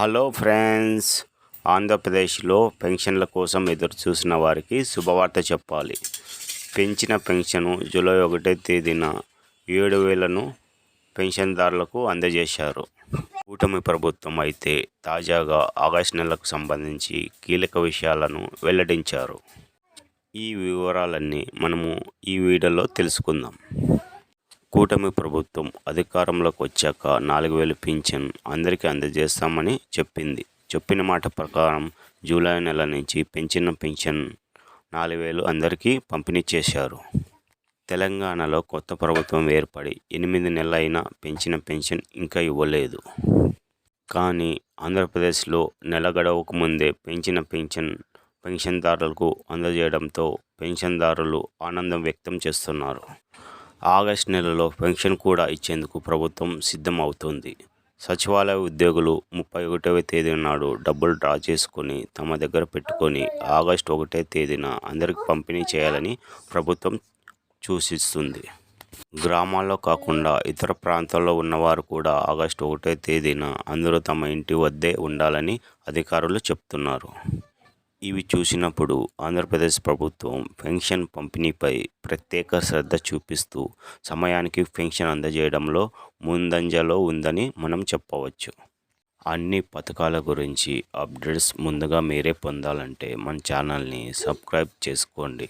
Hello friends ఆంధ్రప్రదేశ్లో పెన్షన్ల కోసం ఎదురు చూసిన వారికి శుభవార్త చెప్పాలి. పెంచిన పెన్షను జూలై ఒకటో తేదీన ఏడు వేలను పెన్షన్దారులకు అందజేశారు. కూటమి ప్రభుత్వం అయితే తాజాగా ఆగస్టు నెలకు సంబంధించి కీలక విషయాలను వెల్లడించారు. ఈ వివరాలన్నీ మనము ఈ వీడియోలో తెలుసుకుందాం. కూటమి ప్రభుత్వం అధికారంలోకి వచ్చాక నాలుగు వేలు పింఛన్ అందరికీ అందజేస్తామని చెప్పింది. చెప్పిన మాట ప్రకారం జూలై నెల నుంచి పెంచిన పెన్షన్ నాలుగు వేలు అందరికీ పంపిణీ చేశారు. తెలంగాణలో కొత్త ప్రభుత్వం ఏర్పడి ఎనిమిది నెలలైనా పెంచిన పెన్షన్ ఇంకా ఇవ్వలేదు. కానీ ఆంధ్రప్రదేశ్లో నెల గడవకు ముందే పెంచిన పెన్షన్ పెన్షన్దారులకు అందజేయడంతో పెన్షన్దారులు ఆనందం వ్యక్తం చేస్తున్నారు. ఆగస్టు నెలలో పెన్షన్ కూడా ఇచ్చేందుకు ప్రభుత్వం సిద్ధం అవుతుంది సచివాలయ ఉద్యోగులు ముప్పై ఒకటవ తేదీ నాడు డబ్బులు డ్రా చేసుకొని తమ దగ్గర పెట్టుకొని ఆగస్టు ఒకటే తేదీన అందరికి పంపిణీ చేయాలని ప్రభుత్వం సూచిస్తుంది. గ్రామాల్లో కాకుండా ఇతర ప్రాంతాల్లో ఉన్నవారు కూడా ఆగస్టు ఒకటే తేదీన అందరూ తమ ఇంటి వద్దే ఉండాలని అధికారులు చెప్తున్నారు. ఇవి చూసినప్పుడు ఆంధ్రప్రదేశ్ ప్రభుత్వం పెన్షన్ పంపిణీపై ప్రత్యేక శ్రద్ధ చూపిస్తూ సమయానికి పెన్షన్ అందజేయడంలో ముందంజలో ఉందని మనం చెప్పవచ్చు. అన్ని పథకాల గురించి అప్డేట్స్ ముందుగా మీరే పొందాలంటే మన ఛానల్ని సబ్స్క్రైబ్ చేసుకోండి.